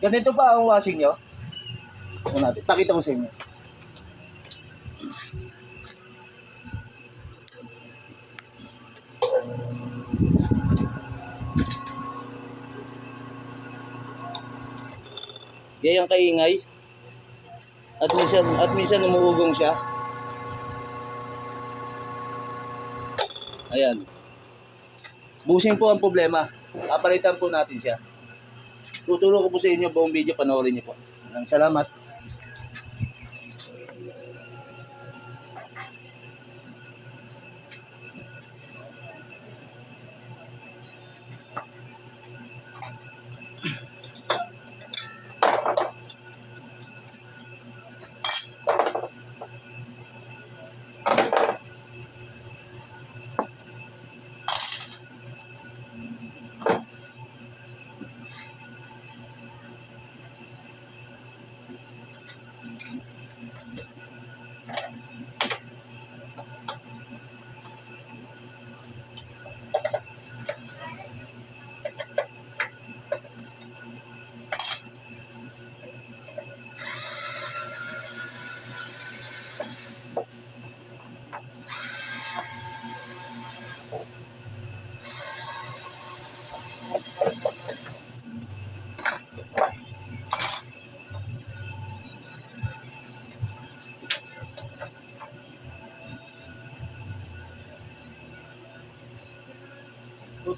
Ganito pa ang washing nyo. Ito natin. Pakita ko sa inyo. Gayang kaingay. At minsan, at minsan umuugong siya. Ayan. Busing po ang problema. Papalitan po natin siya. Tuturo ko po sa inyo buong video, panoorin niyo po. Maraming Salamat.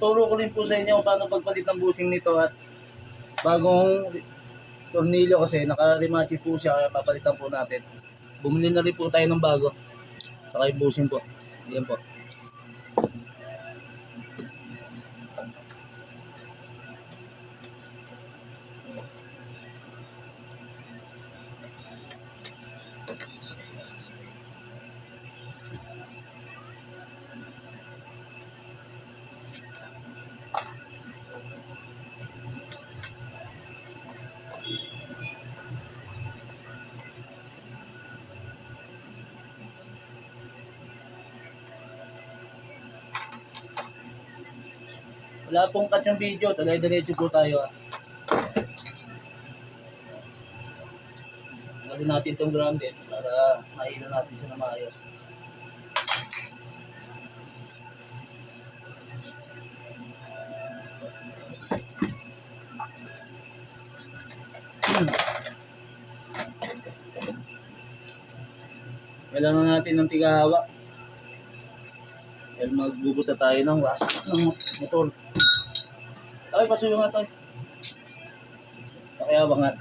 Tuturo ko rin po sa inyo kung paano pagpalit ng busing nito at bagong tornilyo kasi naka-remachi po siya kaya papalitan po natin. Bumili na rin po tayo ng bago. Saka yung busing po. Yan po. Wala pong cut yung video. Talay-diretso po tayo. ah. Tanggalin natin itong grounded para mahilo natin siya na maayos. Hmm. Kailangan natin ng tigahawak. Dahil magbubuta tayo ng was ng motor. Ay, pasuyo nga tayo. Kaya bangat.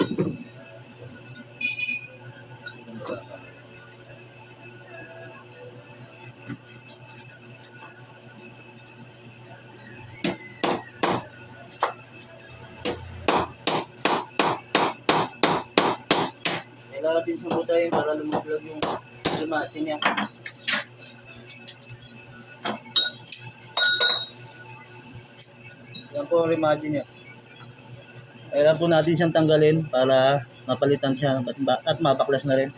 Kailangan para lumaglag yung lumachi niya. Yan po ang remachi niya. Kailangan po natin siyang tanggalin para mapalitan siya at mapaklas na rin.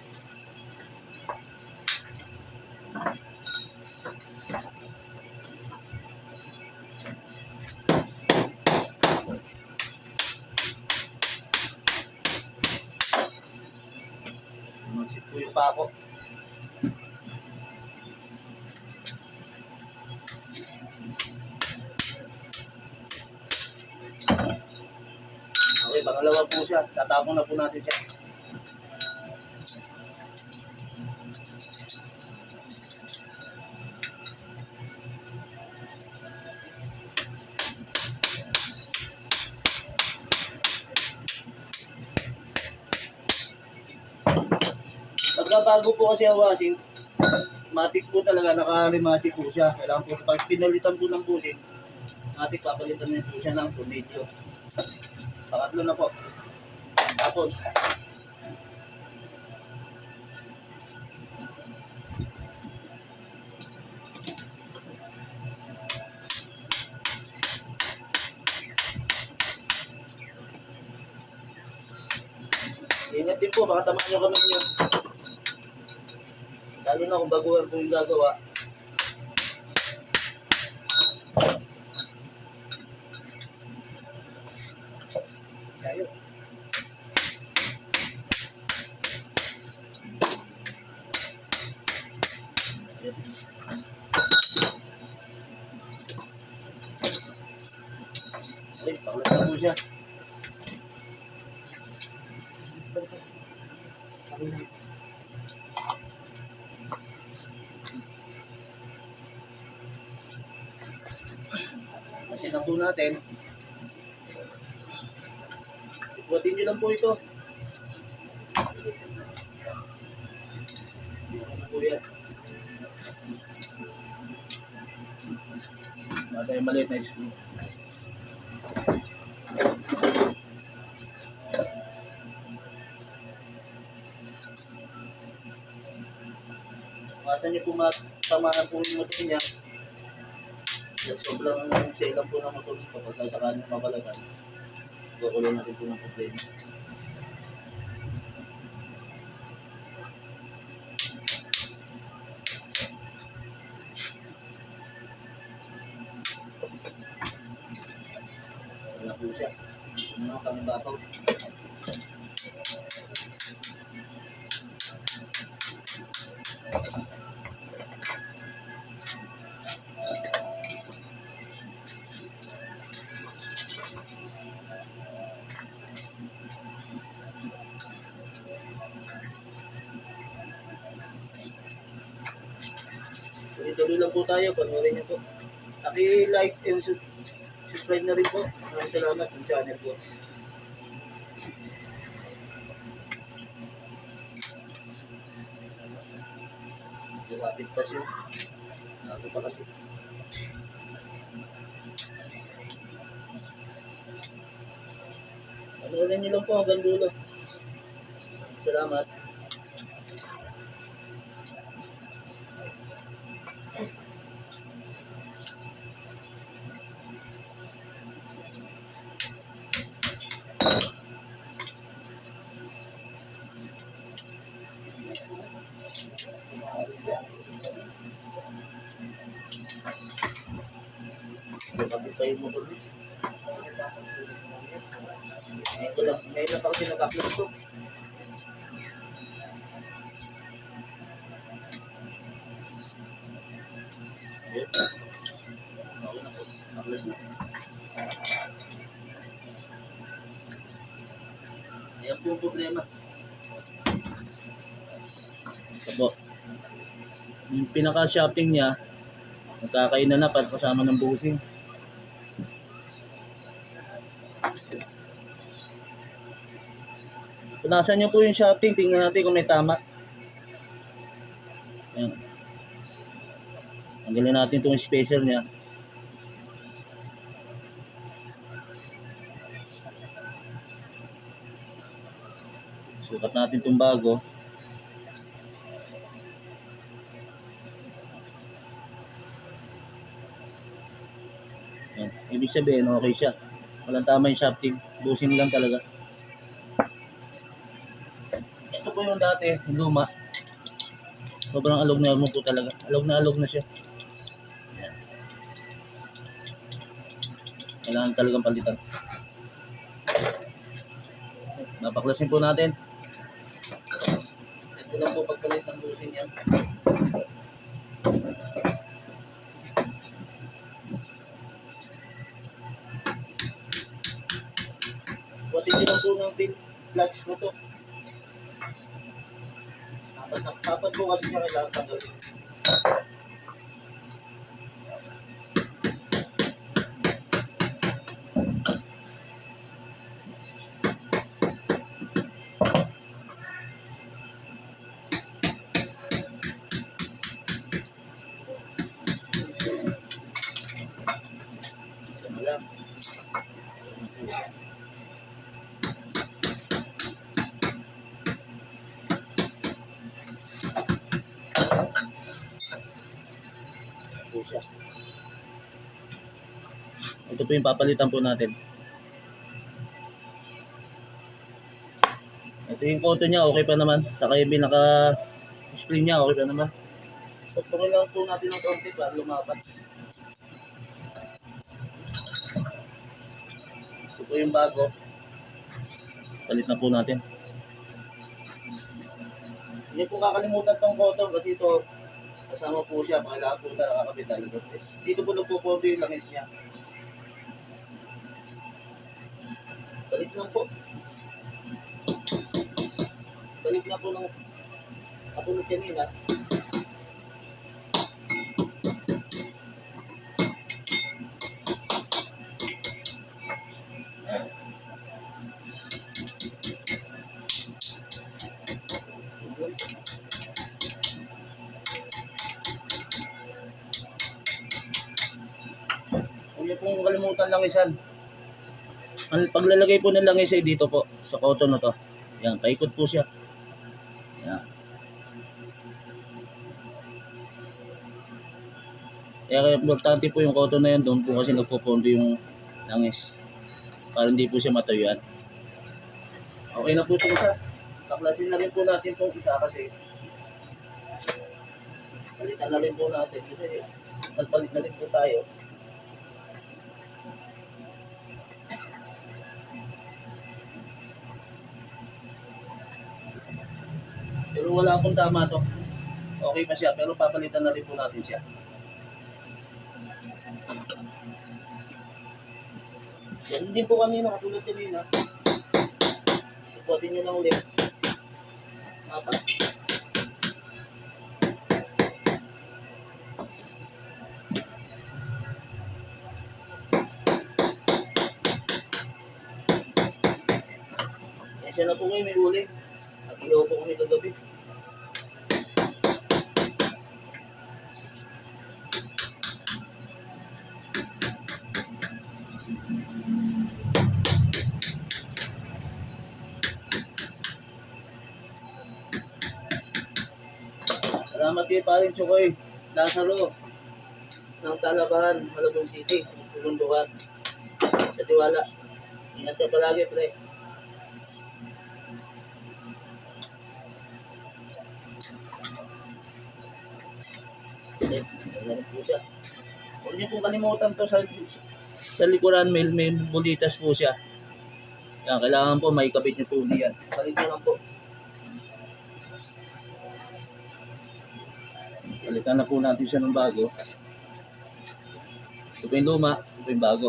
Siya. Tatapon na po natin siya. Pagka bago po kasi ang washing, matik po talaga, naka-rematic po siya. Kailangan po, pag pinalitan po ng busin, matik papalitan niyo po siya ng tornilyo. Pangatlo na po. Tapos, Ingat din po, baka tamaan nyo kami nyo. Lalo na kung baguhan po yung gagawa. Siya. Kasi po natin. Sikwatin nyo lang po ito. Ano po yan? Tayong maliit na screw. Masa niyo po matamaan po yung motor niya. Sa sobrang selang po ng motor kapag sakaling mabalagan. Kukulo natin po ng problema. Wala po siya. Ano kami babaw. Tayo. Panoorin niyo po. Paki-like and sub- subscribe na rin po. Maraming salamat yung channel po. Lumapit pa siya. Nato pa kasi. Panoorin niyo lang po hanggang dulo. Salamat. Ito lang, ngayon lang ako sinabaklas ko. Ayan po ang problema. Po. Yung pinaka-shopping niya, nagkakainan na pag kasama ng busing. Punasan niyo po yung shopping, tingnan natin kung may tama. Ayan. Tanggalin natin itong special niya. Sukat natin itong bago. Ayan. Ibig sabihin, okay siya. Walang tama yung shafting. Busing lang talaga. Dati, luma. Sobrang alog na mo po talaga. Alog na alog na siya. Ayan. Kailangan talagang palitan. Napaklasin po natin. Ito lang po pagpalit ng busing yan. Nyo lang po ng pin clutch ko to. Po kasi siya kailangan tanggalin. Isa Ito po yung papalitan po natin. Ito yung koto niya, okay pa naman. Saka yung pinaka screen niya, okay pa naman. Tutuloy lang po natin ng konti para lumapat. Ito po yung bago. Palit na po natin. Hindi po kakalimutan tong koto kasi ito kasama po siya. Kailangan po talaga talaga. Dito po nagpupunto yung langis niya. Palit lang po. Balik na po ng katulad kanina. Huwag niyo pong kalimutan lang isan. Ang paglalagay po ng langis ay dito po, sa cotton na to. Yan, paikot po siya. Yan. Kaya importante po yung cotton na yan doon po kasi nagpupondo yung langis. Para hindi po siya matuyuan. Okay na po itong isa. Taklasin na rin po natin itong isa kasi palitan na rin po natin kasi nagpalit na rin po tayo. Pero wala akong tama to. Okay pa siya, pero papalitan na rin po natin siya. Yan din po kanina, katulad kanina. Supportin nyo lang ulit. Mapa. Yan siya na po kayo, may huli. Po kami kagabi. Salamat kay Parin Chokoy, Lazaro, ng Talabahan, Malabon City, Tulundukan, sa Tiwala. Ingat ka palagi, pre. Ganun po siya. Huwag niyo pong kalimutan to sa, sa likuran, may, may bulitas po siya. Yan, kailangan po may kapit niyo po yan. Palit niyo po. Palitan na po natin siya ng bago. Ito po yung luma, ito po yung bago.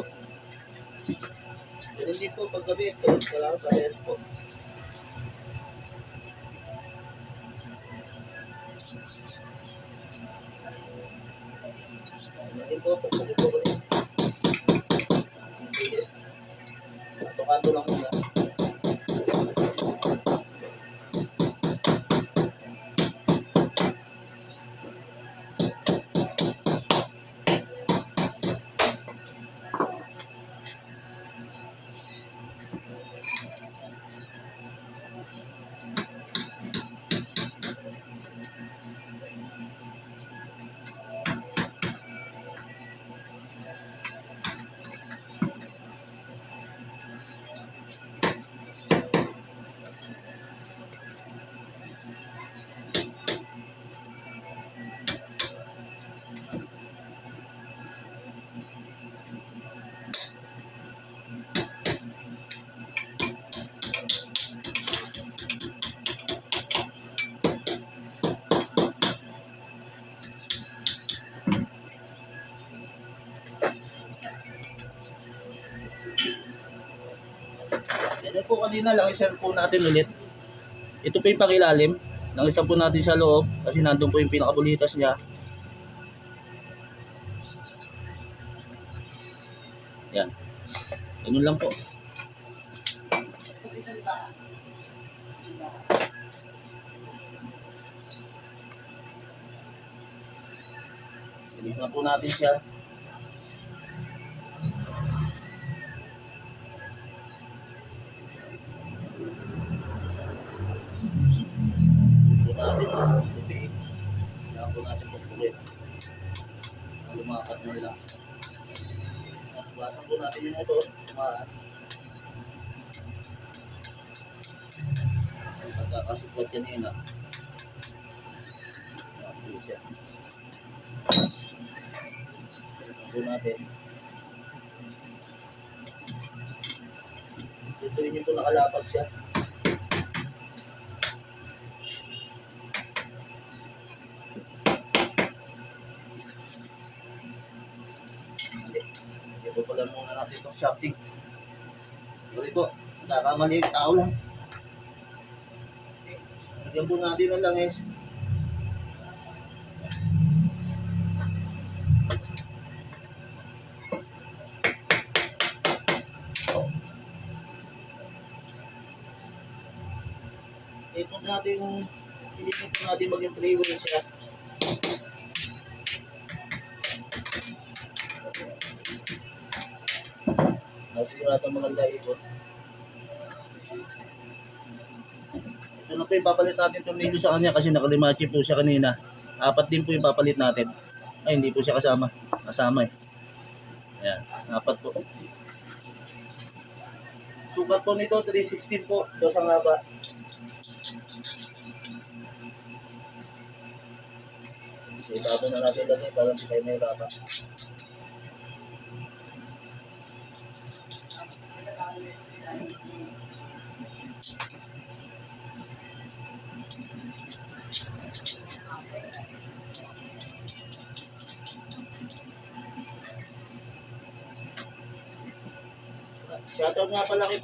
Pero hindi po pagkabit, parehas po. Hindi po, Kanto-kanto lang muna. Yan po kanina lang isang po natin ulit. Ito po yung pakilalim. Nang isang po natin sa loob kasi nandun po yung pinakabulitas niya. Yan. Ganun lang po. Silip na po natin siya. Pagpulit. Lumakat lang. At basan po natin yung motor. Tumaas. Nakasupport kanina. Ayan siya. Ito natin. Ito yun po nakalapag siya. Natin itong shafting. Sorry po. Nakakamali yung tao lang. Lagyan po natin ng langis. Ito natin, hindi po natin maging freeway siya. Ito maganda ikot. Ito na po yung papalit natin tornilyo sa kanya kasi nakalimachi po siya kanina. Apat din po yung papalit natin. Ay, hindi po siya kasama. Kasama eh. Ayan, apat po. Sukat po nito, 316 po. Ito sa ngaba. Itato na natin lagi para hindi tayo mahirapan.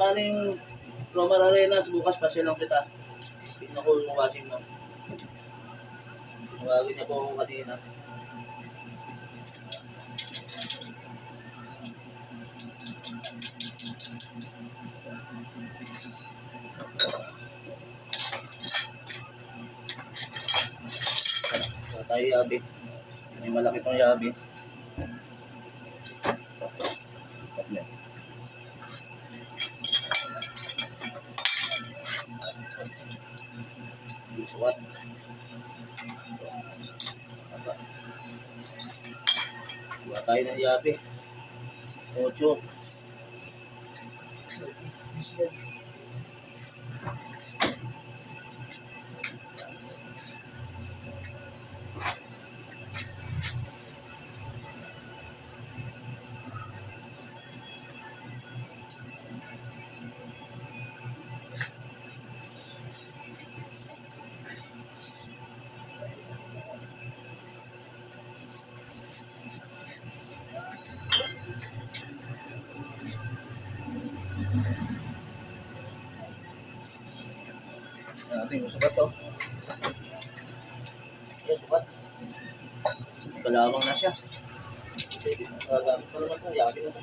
Paring Romar Arenas. Bukas pa lang kita. Tingnan ko yung wasing mo. Tawagin niya po ako kanina. Tayo yabi. May malaki pang yabi. Buat tayo ng yabi. Ocho. Natin, sukat to. Yes, sukat. Kalawang na siya. Pwede na. Gagamit naman ito. Yabi na ito.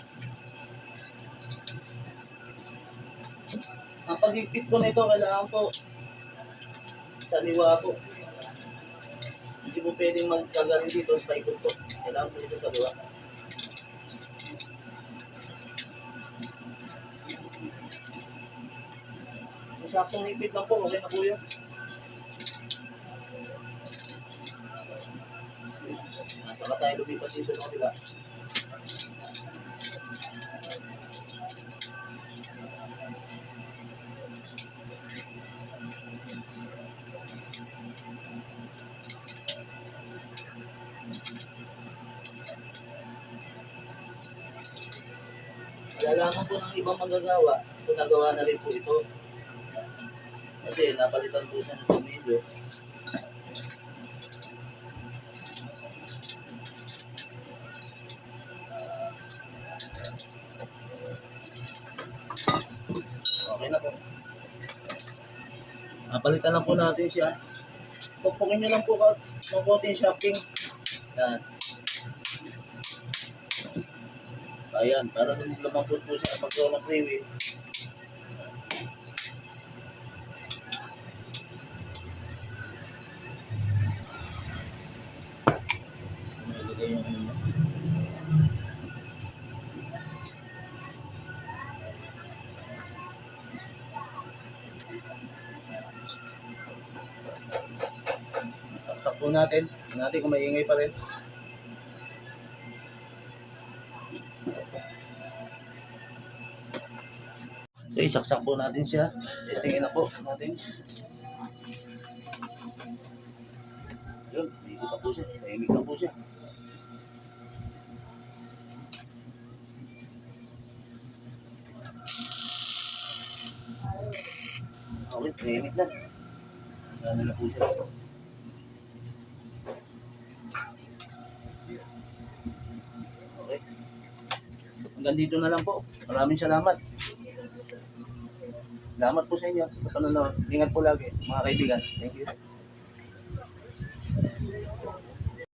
Ang paghigpit ko nito, kailangan po sa liwa po. Hindi mo pwedeng magkagaling dito sa paikot ko. Kailangan po dito sa liwa. Saktong higpit lang po, okay na po yun. Saka tayo lumipat dito sa kabila. Malalaman po ng ibang manggagawa kung nagawa na rin po ito. Kasi napalitan po siya ng tornilyo. Napalitan lang po natin siya. Pupungin nyo lang po ka ng konting shopping. Yan. Ayan, para nung lumambot po siya pagkaw ng freeway. natin kung maingay pa rin. So, isaksak po natin siya. Testingin na po natin. Yun, hindi pa po siya. Tahimik na po siya. Okay, tahimik na. Gano'n na po siya. Hanggang dito na lang po. Maraming salamat. Salamat po sa inyo sa panonood. Ingat po lagi, mga kaibigan. Thank you.